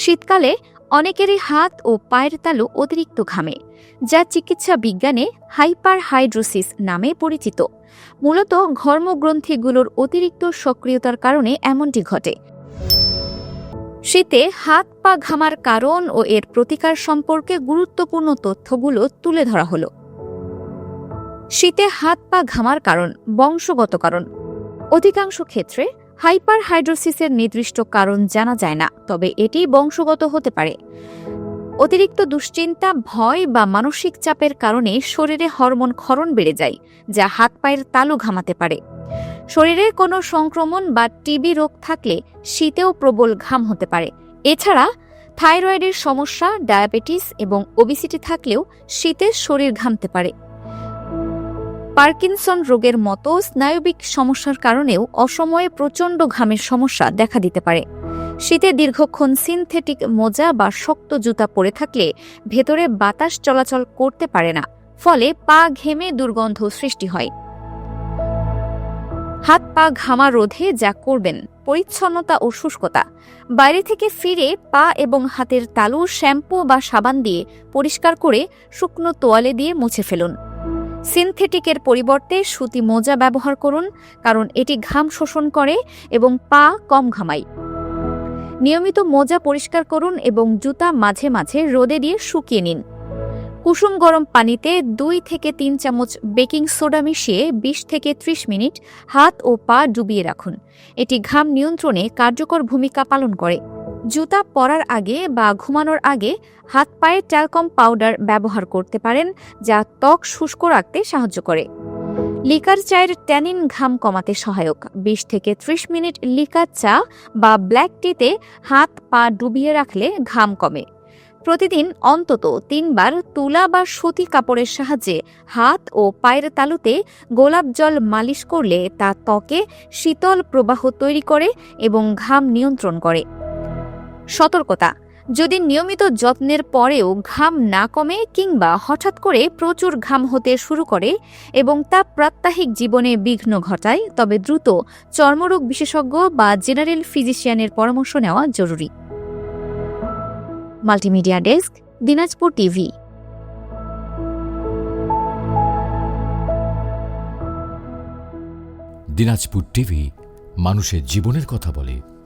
শীতকালে অনেকেরই হাত ও পায়ের তালু অতিরিক্ত ঘামে, যা চিকিৎসা বিজ্ঞানে হাইপার হাইড্রোসিস নামে পরিচিত। মূলত ঘর্মগ্রন্থিগুলোর অতিরিক্ত সক্রিয়তার কারণে এমনটি ঘটে। শীতে হাত পা ঘামার কারণ ও এর প্রতিকার সম্পর্কে গুরুত্বপূর্ণ তথ্যগুলো তুলে ধরা হলো। শীতে হাত পা ঘামার কারণ, বংশগত কারণ। অধিকাংশ ক্ষেত্রে হাইপার হাইড্রোসিসের নির্দিষ্ট কারণ জানা যায় না, তবে এটি বংশগত হতে পারে। অতিরিক্ত দুশ্চিন্তা, ভয় বা মানসিক চাপের কারণে শরীরে হরমোন ক্ষরণ বেড়ে যায়, যা হাত পায়ের তালু ঘামাতে পারে। শরীরে কোনো সংক্রমণ বা টিবি রোগ থাকলে শীতেও প্রবল ঘাম হতে পারে। এছাড়া, থাইরয়েডের সমস্যা, ডায়াবেটিস এবং ওবিসিটি থাকলেও শীতে শরীর ঘামতে পারে। পার্কিনসন রোগের মতো স্নায়বিক সমস্যার কারণেও অসময়ে প্রচণ্ড ঘামের সমস্যা দেখা দিতে পারে। শীতে দীর্ঘক্ষণ সিনথেটিক মোজা বা শক্ত জুতা পরে থাকলে ভেতরে বাতাস চলাচল করতে পারে না, ফলে পা ঘেমে দুর্গন্ধ সৃষ্টি হয়। হাত পা ঘামা রোধে যা করবেন, পরিচ্ছন্নতা ও শুষ্কতা। বাইরে থেকে ফিরে পা এবং হাতের তালু শ্যাম্পু বা সাবান দিয়ে পরিষ্কার করে শুকনো তোয়ালে দিয়ে মুছে ফেলুন। সিনথেটিকের পরিবর্তে সুতি মোজা ব্যবহার করুন, কারণ এটি ঘাম শোষণ করে এবং পা কম ঘামায়। নিয়মিত মোজা পরিষ্কার করুন এবং জুতা মাঝে মাঝে রোদে দিয়ে শুকিয়ে নিন। কুসুম গরম পানিতে দুই থেকে তিন চামচ বেকিং সোডা মিশিয়ে বিশ থেকে ত্রিশ মিনিট হাত ও পা ডুবিয়ে রাখুন। এটি ঘাম নিয়ন্ত্রণে কার্যকর ভূমিকা পালন করে। জুতা পরার আগে বা ঘুমানোর আগে হাত পায়ে ট্যালকম পাউডার ব্যবহার করতে পারেন, যা ত্বক শুষ্ক রাখতে সাহায্য করে। লিকার চায়ের ট্যানিন ঘাম কমাতে সহায়ক। বিশ থেকে ত্রিশ মিনিট লিকার চা বা ব্ল্যাক টিতে হাত পা ডুবিয়ে রাখলে ঘাম কমে। প্রতিদিন অন্তত তিনবার তুলা বা সুতি কাপড়ের সাহায্যে হাত ও পায়ের তালুতে গোলাপ জল মালিশ করলে তা ত্বকে শীতল প্রবাহ তৈরি করে এবং ঘাম নিয়ন্ত্রণ করে। সতর্কতা। যদি নিয়মিত যত্নের পরেও ঘাম না কমে কিংবা হঠাৎ করে প্রচুর ঘাম হতে শুরু করে এবং তা প্রাত্যহিক জীবনে বিঘ্ন ঘটায়, তবে দ্রুত চর্মরোগ বিশেষজ্ঞ বা জেনারেল ফিজিশিয়ানের পরামর্শ নেওয়া জরুরি। Multimedia desk, Dinajpur TV. Dinajpur TV মানুষের জীবনের কথা বলে।